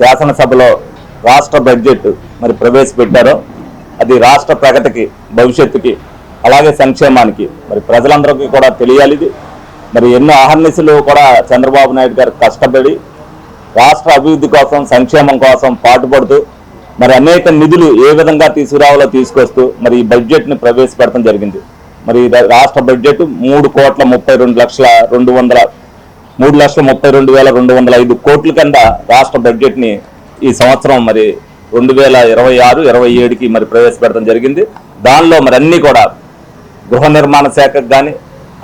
శాసనసభలో రాష్ట్ర బడ్జెట్ మరి ప్రవేశపెట్టారో అది రాష్ట్ర ప్రగతికి భవిష్యత్తుకి అలాగే సంక్షేమానికి మరి ప్రజలందరికీ కూడా తెలియాలి ఇది. మరి ఎన్నో అహర్నిశలు కూడా చంద్రబాబు నాయుడు గారు కష్టపడి రాష్ట్ర అభివృద్ధి కోసం సంక్షేమం కోసం పాటుపడుతూ మరి అనేక నిధులు ఏ విధంగా తీసుకురావాలో తీసుకొస్తూ మరి ఈ బడ్జెట్ని ప్రవేశపెట్టడం జరిగింది. మరి రాష్ట్ర బడ్జెట్ మూడు కోట్ల ముప్పై రెండు లక్షల రెండు వందల మూడు లక్షల ముప్పై రెండు వేల రెండు వందల ఐదు కోట్ల కింద రాష్ట్ర బడ్జెట్ని ఈ సంవత్సరం మరి రెండు వేల ఇరవై ఆరు ఇరవై ఏడుకి మరి ప్రవేశపెట్టడం జరిగింది. దానిలో మరి అన్నీ కూడా గృహ నిర్మాణ శాఖకు కానీ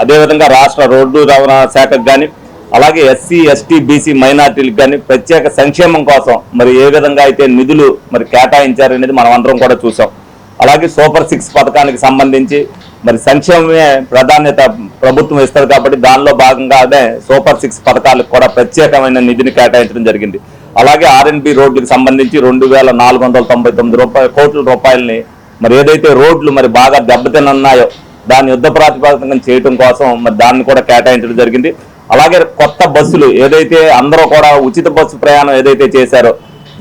అదేవిధంగా రాష్ట్ర రోడ్డు రవాణా శాఖకు కానీ అలాగే ఎస్సీ ఎస్టీ బీసీ మైనార్టీలకు కానీ ప్రత్యేక సంక్షేమం కోసం మరి ఏ విధంగా అయితే నిధులు మరి కేటాయించారనేది మనం అందరం కూడా చూసాం. అలాగే సూపర్ సిక్స్ పథకానికి సంబంధించి మరి సంక్షేమమే ప్రాధాన్యత ప్రభుత్వం ఇస్తారు కాబట్టి దానిలో భాగంగానే సూపర్ సిక్స్ పథకాలకు కూడా ప్రత్యేకమైన నిధిని కేటాయించడం జరిగింది. అలాగే ఆర్ఎన్బి రోడ్లకు సంబంధించి రెండు వేల నాలుగు వందల తొంభై తొమ్మిది రూపాయల కోట్ల రూపాయలని మరి ఏదైతే రోడ్లు మరి బాగా దెబ్బతినున్నాయో దాన్ని యుద్ధ ప్రాతిపదికన చేయడం కోసం మరి దాన్ని కూడా కేటాయించడం జరిగింది. అలాగే కొత్త బస్సులు ఏదైతే అందరూ కూడా ఉచిత బస్సు ప్రయాణం ఏదైతే చేశారో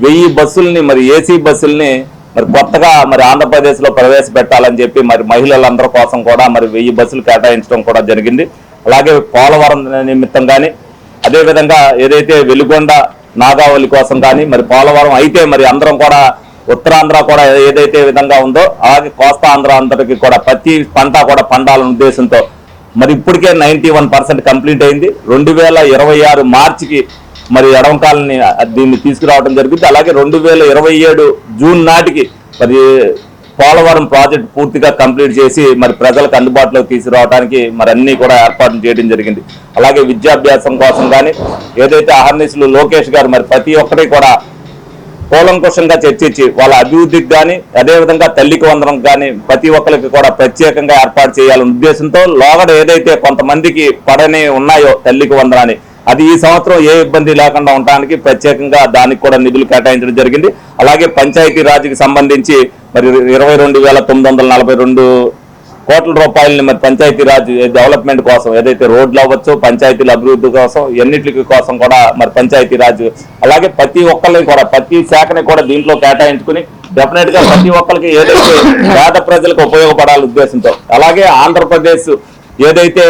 వెయ్యి బస్సుల్ని మరి ఏసీ బస్సుల్ని మరి కొత్తగా మరి ఆంధ్రప్రదేశ్లో ప్రవేశపెట్టాలని చెప్పి మరి మహిళలందరి కోసం కూడా మరి వెయ్యి బస్సులు కేటాయించడం కూడా జరిగింది. అలాగే పోలవరం నిమిత్తం కానీ అదేవిధంగా ఏదైతే వెలుగొండ నాగావళి కోసం కానీ మరి పోలవరం అయితే మరి అందరం కూడా ఉత్తరాంధ్ర కూడా ఏదైతే విధంగా ఉందో అలాగే కోస్తా ఆంధ్ర అందరికి కూడా ప్రతి పంట కూడా పండాలనే ఉద్దేశంతో మరి ఇప్పటికే నైన్టీ వన్ పర్సెంట్ కంప్లీట్ అయింది. రెండు వేల ఇరవై ఆరు మార్చికి మరి ఎడమకాలని దీన్ని తీసుకురావడం జరిగింది. అలాగే రెండు వేల ఇరవై ఏడు జూన్ నాటికి మరి పోలవరం ప్రాజెక్ట్ పూర్తిగా కంప్లీట్ చేసి మరి ప్రజలకు అందుబాటులోకి తీసుకురావడానికి మరి అన్ని కూడా ఏర్పాట్లు చేయడం జరిగింది. అలాగే విద్యాభ్యాసం కోసం కానీ ఏదైతే అహర్నిసులు లోకేష్ గారు మరి ప్రతి ఒక్కటి కూడా కూలంకుషంగా చర్చించి వాళ్ళ అభివృద్ధికి కానీ అదేవిధంగా తల్లికి వందనం కానీ ప్రతి ఒక్కరికి కూడా ప్రత్యేకంగా ఏర్పాటు చేయాలనే ఉద్దేశంతో లోగడ ఏదైతే కొంతమందికి పడని ఉన్నాయో తల్లికి వందనాన్ని అది ఈ సంవత్సరం ఏ ఇబ్బంది లేకుండా ఉండడానికి ప్రత్యేకంగా దానికి కూడా నిధులు కేటాయించడం జరిగింది. అలాగే పంచాయతీ రాజ్కి సంబంధించి మరి ఇరవై రెండు వేల తొమ్మిది వందల నలభై రెండు కోట్ల రూపాయలని మరి పంచాయతీరాజ్ డెవలప్మెంట్ కోసం ఏదైతే రోడ్లు అవ్వచ్చు పంచాయతీల అభివృద్ధి కోసం ఎన్నిటికి కోసం కూడా మరి పంచాయతీరాజ్ అలాగే ప్రతి ఒక్కరిని కూడా ప్రతి శాఖని కూడా దీంట్లో కేటాయించుకుని డెఫినెట్గా ప్రతి ఒక్కరికి ఏదైతే పేద ప్రజలకు ఉపయోగపడాలి ఉద్దేశంతో అలాగే ఆంధ్రప్రదేశ్ ఏదైతే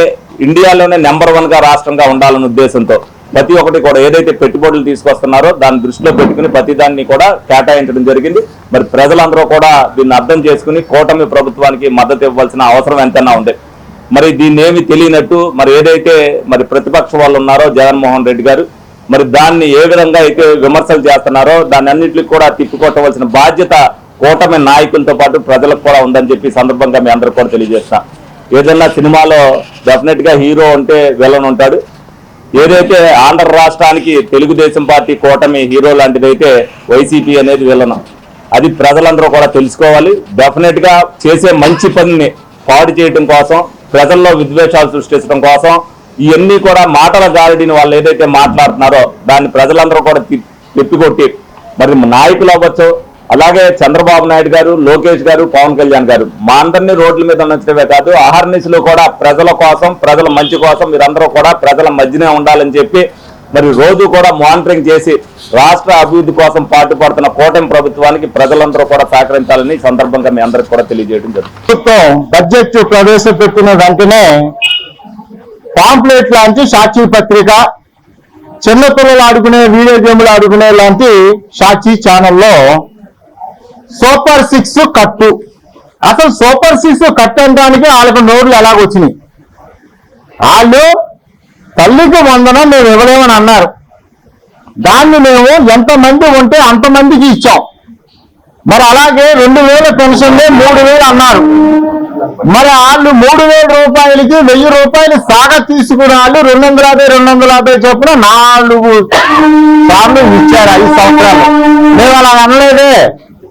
ఇండియాలోనే నెంబర్ వన్గా రాష్ట్రంగా ఉండాలనే ఉద్దేశంతో ప్రతి ఒక్కటి కూడా ఏదైతే పెట్టుబడులు తీసుకొస్తున్నారో దాన్ని దృష్టిలో పెట్టుకుని ప్రతి దాన్ని కూడా కేటాయించడం జరిగింది. మరి ప్రజలందరూ కూడా దీన్ని అర్థం చేసుకుని కూటమి ప్రభుత్వానికి మద్దతు ఇవ్వాల్సిన అవసరం ఎంతైనా ఉంది. మరి దీన్ని ఏమి తెలియనట్టు మరి ఏదైతే మరి ప్రతిపక్ష వాళ్ళు ఉన్నారో జగన్మోహన్ రెడ్డి గారు మరి దాన్ని ఏ విధంగా అయితే విమర్శలు చేస్తున్నారో దాన్ని అన్నింటికి కూడా తిప్పికొట్టవలసిన బాధ్యత కూటమి నాయకులతో పాటు ప్రజలకు కూడా ఉందని చెప్పి సందర్భంగా మీ అందరూ కూడా తెలియజేస్తాను ఏదైనా సినిమాలో డెఫినెట్గా హీరో ఉంటే విలన్ ఉంటాడు. ఏదైతే ఆంధ్ర రాష్ట్రానికి తెలుగుదేశం పార్టీ కూటమి హీరో లాంటిదైతే వైసీపీ అనేది విలనం అది ప్రజలందరూ కూడా తెలుసుకోవాలి. డెఫినెట్గా చేసే మంచి పనిని పాడు చేయడం కోసం ప్రజల్లో విద్వేషాలు సృష్టించడం కోసం ఇవన్నీ కూడా మాటల గాలిడిని వాళ్ళు ఏదైతే మాట్లాడుతున్నారో దాన్ని ప్రజలందరూ కూడా తిప్పికొట్టి మరి నాయకులు అవ్వచ్చు అలాగే చంద్రబాబు నాయుడు గారు లోకేష్ గారు పవన్ కళ్యాణ్ గారు. మా అందరినీ రోడ్ల మీద ఉంచడమే కాదు అహర్నిశలు కూడా ప్రజల కోసం ప్రజల మంచి కోసం మీరందరూ కూడా ప్రజల మధ్యనే ఉండాలని చెప్పి మరి రోజు కూడా మానిటరింగ్ చేసి రాష్ట్ర అభివృద్ధి కోసం పాటుపడుతున్న కూటమి ప్రభుత్వానికి ప్రజలందరూ కూడా సహకరించాలని సందర్భంగా మీ అందరికి కూడా తెలియజేయడం జరుగుతుంది. ప్రభుత్వం బడ్జెట్ ప్రవేశపెట్టిన వెంటనే పాంప్లెట్ లాంటి సాక్షి పత్రిక చిన్నపిల్లలు ఆడుకునే వీడియో గేమ్లు ఆడుకునే లాంటి సాక్షి ఛానల్లో సూపర్ సిక్స్ కట్టు. అసలు సూపర్ సిక్స్ కట్ అనడానికి వాళ్ళకు నోట్లు ఎలాగొచ్చినాయి వాళ్ళు తల్లికి వందనం మేము ఇవ్వలేమని అన్నారు. దాన్ని మేము ఎంతమంది ఉంటే అంతమందికి ఇచ్చాం. మరి అలాగే రెండు వేల పెన్షన్లే మూడు వేలు అన్నారు. మరి వాళ్ళు మూడు వేల రూపాయలకి వెయ్యి రూపాయలు సాగ తీసుకున్న వాళ్ళు రెండు వందల యాభై రెండు వందల యాభై చొప్పున నాలుగు సార్లు ఇచ్చారు ఐదు సంవత్సరాలు. మేము అలా అనలేదే.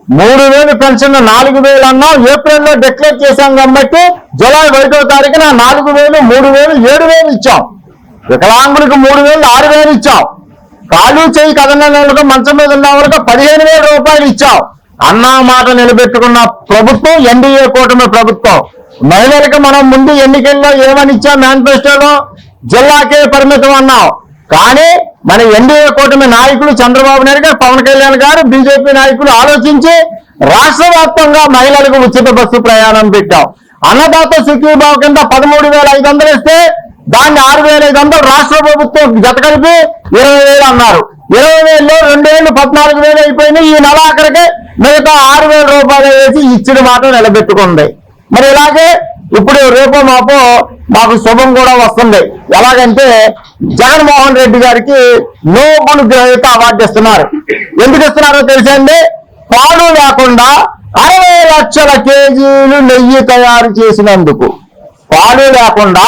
మూడు వేలు పెన్షన్ నాలుగు వేలు అన్నాం ఏప్రిల్లో డిక్లేర్ చేశాం కాబట్టి జూలై ఒకటో తారీఖున నాలుగు వేలు మూడు వేలు ఏడు వేలు ఇచ్చాం. వికలాంగులకు మూడు వేలు ఆరు వేలు ఇచ్చాం. కాలు చేయి కదనకు మంచం మీద ఉన్న వాళ్ళకి పదిహేను వేల రూపాయలు ఇచ్చాం. అన్న మాట నిలబెట్టుకున్న ప్రభుత్వం ఎన్డీఏ కూటమి ప్రభుత్వం. మహిళలకు మనం ముందు ఎన్నికల్లో ఏమని ఇచ్చాం మేనిఫెస్టోలో జిల్లాకే పరిమితం అన్నాం. కానీ మన ఎన్డీఏ కూటమి నాయకులు చంద్రబాబు నాయుడు గారు పవన్ కళ్యాణ్ గారు బీజేపీ నాయకులు ఆలోచించి రాష్ట్ర వ్యాప్తంగా మహిళలకు ఉచిత బస్సు ప్రయాణం పెట్టాం. అన్నదాత సుఖీభావ కింద పదమూడు వేల ఐదు వందలు ఇస్తే దాన్ని ఆరు వేల ఐదు వందలు రాష్ట్ర ప్రభుత్వం జత కలిపి ఇరవై వేలు అన్నారు. ఇరవై వేలలో రెండు వేలు పద్నాలుగు వేలు అయిపోయినాయి. ఈ నెల ఆఖరికి మిగతా ఆరు వేల రూపాయలు వేసి ఇచ్చిన మాట నిలబెట్టుకుంది. మరి ఇలాగే ఇప్పుడు రేపో మాపో మాకు శుభం కూడా వస్తుంది. ఎలాగంటే జగన్మోహన్ రెడ్డి గారికి నోబుల్ గ్రహీత అవార్డు ఇస్తున్నారు. ఎందుకు ఇస్తున్నారో తెలుసండి పాలు లేకుండా అరవై లక్షల కేజీలు నెయ్యి తయారు చేసినందుకు. పాలు లేకుండా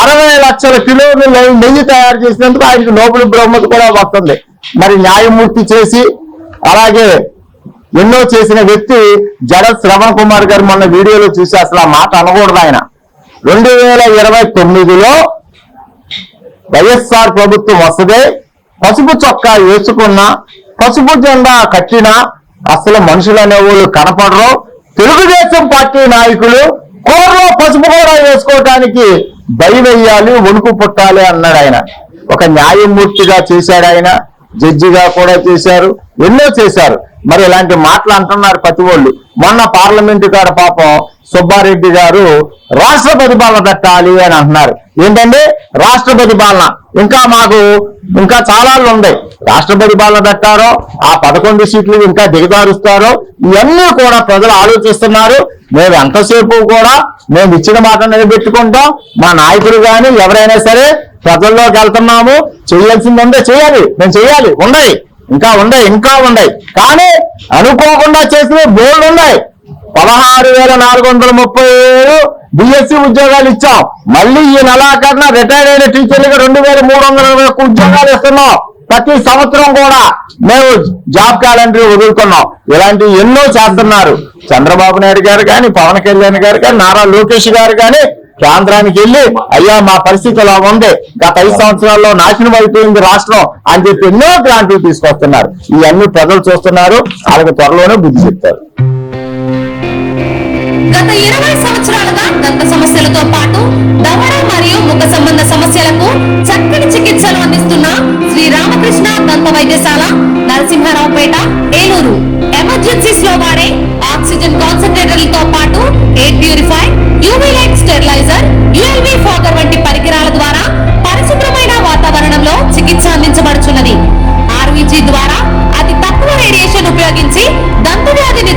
అరవై లక్షల కిలోలు నెయ్యి తయారు చేసినందుకు ఆయనకి నోబుల్ బహుమతి కూడా వస్తుంది. మరి న్యాయమూర్తి చేసి అలాగే ఎన్నో చేసిన వ్యక్తి జడ శ్రవణ్ కుమార్ గారు మొన్న వీడియోలో చూసి అసలు ఆ మాట అనకూడదు ఆయన. రెండు వేల ఇరవై తొమ్మిదిలో వైఎస్ఆర్ ప్రభుత్వం వస్తుంది. పసుపు చొక్కా వేసుకున్న పసుపు జెండా కట్టిన అసలు మనుషులు అనేవాళ్ళు కనపడరు. తెలుగుదేశం పార్టీ నాయకులు కూరలో పసుపు కూడా వేసుకోవటానికి భయమేయాలి వణుకు పుట్టాలి అన్నాడు ఆయన ఒక న్యాయమూర్తిగా చేశాడు ఆయన జడ్జిగా కూడా చేశారు. ఎన్నో చేశారు. మరి ఇలాంటి మాటలు అంటున్నారు ప్రతి వాళ్ళు మొన్న పార్లమెంటు కాడ పాపం సుబ్బారెడ్డి గారు రాష్ట్రపతి పాలన పెట్టాలి అని అంటున్నారు. ఏంటంటే రాష్ట్రపతి పాలన ఇంకా మాకు ఇంకా చాలా ఉన్నాయి రాష్ట్రపతి పాలన పెట్టారో ఆ పదకొండు సీట్లు ఇంకా దిగదారుస్తారో ఇవన్నీ కూడా ప్రజలు ఆలోచిస్తున్నారు. మేము ఎంతసేపు కూడా మేము ఇచ్చిన మాట నిలబెట్టుకుంటాం. మా నాయకులు కానీ ఎవరైనా సరే ప్రజల్లోకి వెళ్తున్నాము. చేయాల్సింది చేయాలి. మేము చేయాలి. ఉన్నాయి ఇంకా ఉన్నాయి ఇంకా ఉన్నాయి. కానీ అనుకోకుండా చేసిన బోర్డు ఉన్నాయి. పదహారు వేల నాలుగు వందల ముప్పై ఏడు బిఎస్సి ఉద్యోగాలు ఇచ్చాం. మళ్ళీ ఈ నెలాఖరున రిటైర్డ్ అయిన టీచర్లుగా రెండు వేల మూడు వందల ఇరవై ఒక్క ఉద్యోగాలు ఇస్తున్నాం. ప్రతి సంవత్సరం కూడా మేము జాబ్ క్యాలెండర్ వదులుకున్నాం. ఇలాంటివి ఎన్నో చేస్తున్నారు. చంద్రబాబు నాయుడు గారు కానీ పవన్ కళ్యాణ్ గారు కానీ నారా లోకేష్ గారు కానీ కేంద్రానికి వెళ్ళి అయ్యా మా పరిస్థితి ఇలా ఉంది. గత ఐదు సంవత్సరాల్లో నాశనం అయిపోయింది రాష్ట్రం అని చెప్పి ఎన్నో గ్రాంట్లు తీసుకొస్తున్నారు. ఇవన్నీ ప్రజలు చూస్తున్నారు. వాళ్ళకి త్వరలోనే బుద్ధి చెప్తారు. గత ఇరవై సంవత్సరాలుగా దంత సమస్యలతో పాటు దవడ మరియు ముఖ సంబంధ సమస్యలకు చక్కని చికిత్సలు అందిస్తున్న శ్రీ రామకృష్ణ దంత వైద్యశాల నరసింహారావుపేట ఏలూరు. ఎమర్జెన్సీస్లో వాడే ఆక్సిజన్ కాన్సన్ట్రేటర్లతో route air purify UV light steriliser ULV fogger వంటి పరికరాల ద్వారా పరిశుభ్రమైన వాతావరణంలో చికిత్స అందించబడుచున్నది. ఆర్వీజీ ద్వారా అతి తక్కువ రేడియేషన్ ఉపయోగించి దంతవ్యాధిని